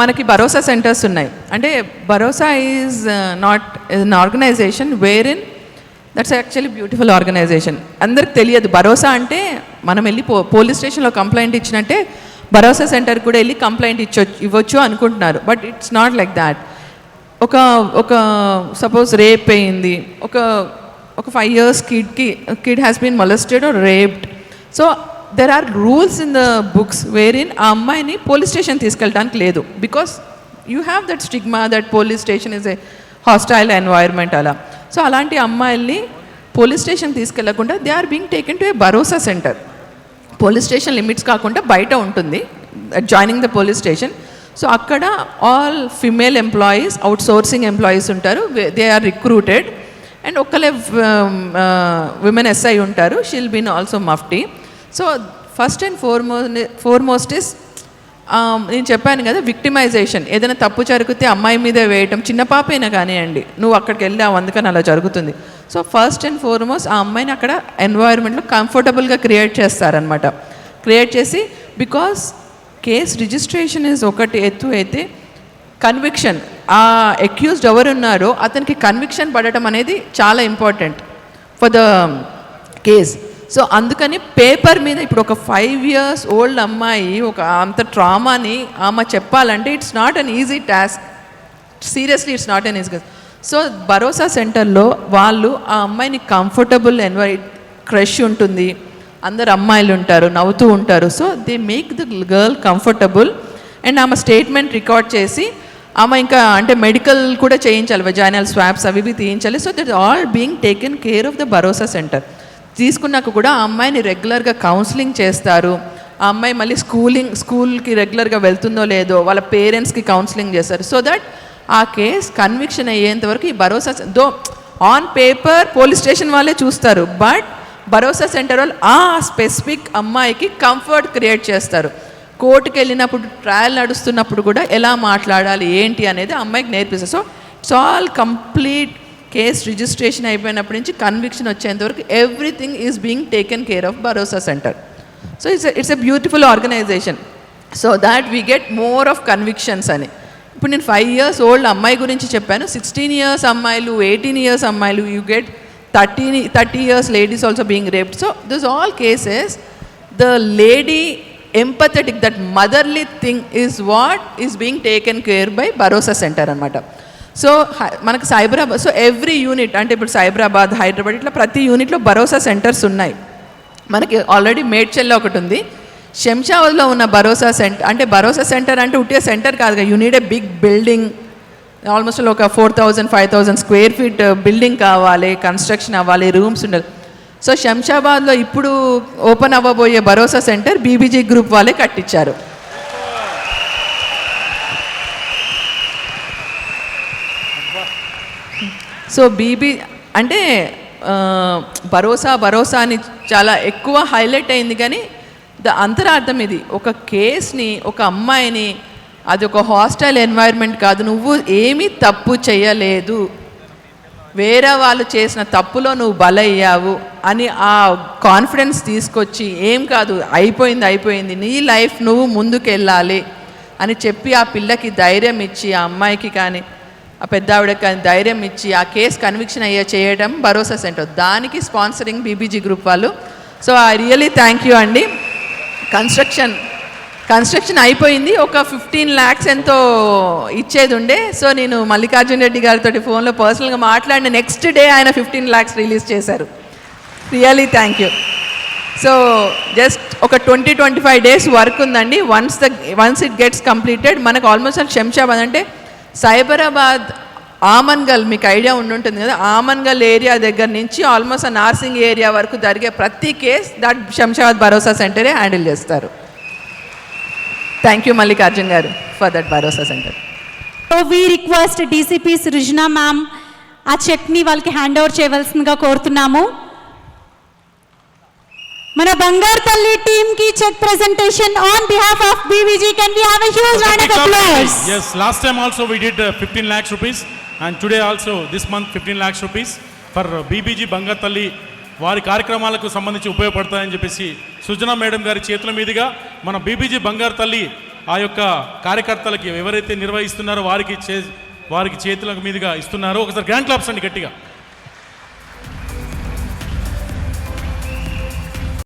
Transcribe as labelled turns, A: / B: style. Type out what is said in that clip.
A: మనకి భరోసా సెంటర్స్ ఉన్నాయి. అంటే Bharosa is not an organisation where in that's actually beautiful organisation అందరికి తెలియదు. భరోసా అంటే మనం వెళ్ళి పో పోలీస్ స్టేషన్లో కంప్లైంట్ ఇచ్చినట్టే భరోసా సెంటర్ కూడా వెళ్ళి కంప్లైంట్ ఇచ్చొ ఇవ్వచ్చు అనుకుంటున్నారు. But it's not like that ఒక ఒక సపోజ్ రేప్ అయింది. ఒక ఒక five years కిడ్కి kid has been molested or raped so there are rules in the books where in ఆ అమ్మాయిని పోలీస్ స్టేషన్ తీసుకెళ్ళడానికి లేదు. Because you have that stigma that police station is a hostile environment అలా. So అలాంటి అమ్మాయిల్ని police station తీసుకెళ్ళకుండా they are being taken to a Bharosa centre police station limits కాకుండా బయట ఉంటుంది joining the police station so అక్కడ all female employees outsourcing employees ఉంటారు they are recruited and ఒక్కలే women SI ఉంటారు she'll been also mufti so first and ఫోర్మో foremost is నేను చెప్పాను కదా విక్టిమైజేషన్ ఏదైనా తప్పు జరిగితే అమ్మాయి మీదే వేయటం చిన్న పాపైనా కానివ్వండి నువ్వు అక్కడికి వెళ్ళావు అందుకని అలా జరుగుతుంది. సో ఫస్ట్ అండ్ ఫార్మోస్ట్ ఆ అమ్మాయిని అక్కడ ఎన్వైర్న్మెంట్లో కంఫర్టబుల్గా క్రియేట్ చేస్తారనమాట క్రియేట్ చేసి బికాస్ కేస్ రిజిస్ట్రేషన్ ఇస్ ఒకటి ఎత్తు అయితే కన్విక్షన్ ఆ అక్యూజ్డ్ ఎవరు ఉన్నారో అతనికి కన్విక్షన్ పడటం అనేది చాలా important for the case so అందుకని పేపర్ మీద ఇప్పుడు ఒక ఫైవ్ ఇయర్స్ ఓల్డ్ అమ్మాయి ఒక అంత ట్రామాని ఆమె చెప్పాలంటే it's not an easy task seriously it's not an easy so Bharosa సెంటర్లో వాళ్ళు ఆ అమ్మాయిని కంఫర్టబుల్ ఎన్వై క్రష్ ఉంటుంది. అందరు అమ్మాయిలు ఉంటారు నవ్వుతూ ఉంటారు. So they make the girl comfortable and ఆమె స్టేట్మెంట్ రికార్డ్ చేసి ఆమె ఇంకా అంటే మెడికల్ కూడా చేయించాలి వెజైనల్ స్వాబ్స్ అవి ఇవి తీయించాలి. So that all being taken care of the Bharosa centre తీసుకున్నాక కూడా ఆ అమ్మాయిని రెగ్యులర్గా కౌన్సిలింగ్ చేస్తారు. ఆ అమ్మాయి మళ్ళీ స్కూలింగ్ స్కూల్కి రెగ్యులర్గా వెళ్తుందో లేదో వాళ్ళ పేరెంట్స్కి కౌన్సిలింగ్ చేస్తారు. సో దట్ ఆ కేస్ కన్విక్షన్ అయ్యేంత వరకు ఈ Bharosa though on paper police station వాళ్ళే చూస్తారు. బట్ భరోసా సెంటర్ వాళ్ళు ఆ స్పెసిఫిక్ అమ్మాయికి కంఫర్ట్ క్రియేట్ చేస్తారు. కోర్టుకి వెళ్ళినప్పుడు ట్రయల్ నడుస్తున్నప్పుడు కూడా ఎలా మాట్లాడాలి ఏంటి అనేది అమ్మాయికి నేర్పిస్తారు. So it's all complete case registration అయిపోయినప్పటి నుంచి కన్విక్షన్ వచ్చేంత వరకు everything is being taken care of Bharosa centre so it's it's a beautiful organisation so that we get more of convictions అని. ఇప్పుడు నేను ఫైవ్ ఇయర్స్ ఓల్డ్ అమ్మాయి గురించి చెప్పాను. Sixteen years అమ్మాయిలు ఎయిటీన్ ఇయర్స్ అమ్మాయిలు you get thirty thirty years ladies also being raped so this all cases the lady empathetic that motherly thing is what is being taken care by Bharosa centre అనమాట so మనకు Cyberabad so every unit అంటే ఇప్పుడు సైబరాబాద్ హైదరాబాద్ ఇట్లా ప్రతి యూనిట్లో భరోసా centres ఉన్నాయి. మనకి already మేడ్చల్లో ఒకటి ఉంది. శంషాబాద్లో ఉన్న భరోసా సెంటర్ అంటే భరోసా సెంటర్ అంటే ఉట్టే సెంటర్ కాదు కదా unit a big building almost ఒక four thousand five thousand square feet building కావాలి కన్స్ట్రక్షన్ అవ్వాలి రూమ్స్ ఉండాలి. సో శంషాబాద్లో ఇప్పుడు ఓపెన్ అవ్వబోయే భరోసా సెంటర్ బీబీజీ గ్రూప్ వాళ్ళే కట్టించారు. సో బీబీ అంటే భరోసా భరోసా అని చాలా ఎక్కువ హైలైట్ అయింది కానీ ద అంతరార్థం ఇది. ఒక కేస్ని ఒక అమ్మాయిని అది ఒక హాస్టల్ ఎన్వైర్న్మెంట్ కాదు నువ్వు ఏమీ తప్పు చేయలేదు. వేరే వాళ్ళు చేసిన తప్పులో నువ్వు బలయ్యావు అని ఆ కాన్ఫిడెన్స్ తీసుకొచ్చి ఏం కాదు అయిపోయింది అయిపోయింది. నీ లైఫ్ నువ్వు ముందుకెళ్ళాలి అని చెప్పి ఆ పిల్లకి ధైర్యం ఇచ్చి ఆ అమ్మాయికి కానీ ఆ పెద్ద ఆవిడకి ధైర్యం ఇచ్చి ఆ కేసు కన్విక్షన్ అయ్యే చేయడం భరోసా సెంటర్. దానికి స్పాన్సరింగ్ బీబీజీ గ్రూప్ వాళ్ళు. So I really thank you అండి. కన్స్ట్రక్షన్ కన్స్ట్రక్షన్ అయిపోయింది. ఒక ఫిఫ్టీన్ ల్యాక్స్ ఎంతో ఇచ్చేది ఉండే. సో నేను మల్లికార్జున రెడ్డి గారితో ఫోన్లో పర్సనల్గా మాట్లాడిన నెక్స్ట్ డే ఆయన ఫిఫ్టీన్ ల్యాక్స్ రిలీజ్ చేశారు. Really thank you so just ఒక twenty twenty five days work ఉందండి. Once the once it gets completed మనకు ఆల్మోస్ట్ ఆల్ శంషాబాద్ అంటే సైబరాబాద్ ఆమన్గల్ మీకు ఐడియా ఉండుంటుంది కదా ఆమన్గల్ ఏరియా దగ్గర నుంచి ఆల్మోస్ట్ ఆ నార్సింగ్ ఏరియా వరకు జరిగే ప్రతి కేస్ దట్ శంషాబాద్ భరోసా సెంటరే హ్యాండిల్ చేస్తారు. థ్యాంక్ యూ మల్లికార్జున్ గారు for that Bharosa centre.
B: So we request DCP Srujana ma'am ఆ చెక్ని వాళ్ళకి హ్యాండ్ ఓవర్ చేయవలసిందిగా కోరుతున్నాము. మన బంగారు తల్లి టీమ్కి cheque presentation on behalf of BVG can we have a huge round of applause
C: Yes, last time also we did uh, 15 lakhs rupees and today also this month 15 lakhs rupees for uh, BBG బంగాతల్లి వారి కార్యక్రమాలకు సంబంధించి ఉపయోగపడతాయని చెప్పేసి Sujana madam గారి చేతుల మీదుగా మన బీబీజీ బంగారు తల్లి ఆ యొక్క కార్యకర్తలకి ఎవరైతే నిర్వహిస్తున్నారో వారికి చే వారికి చేతుల మీదుగా ఇస్తున్నారో ఒకసారి గ్రాండ్ క్లాప్స్ అండి గట్టిగా.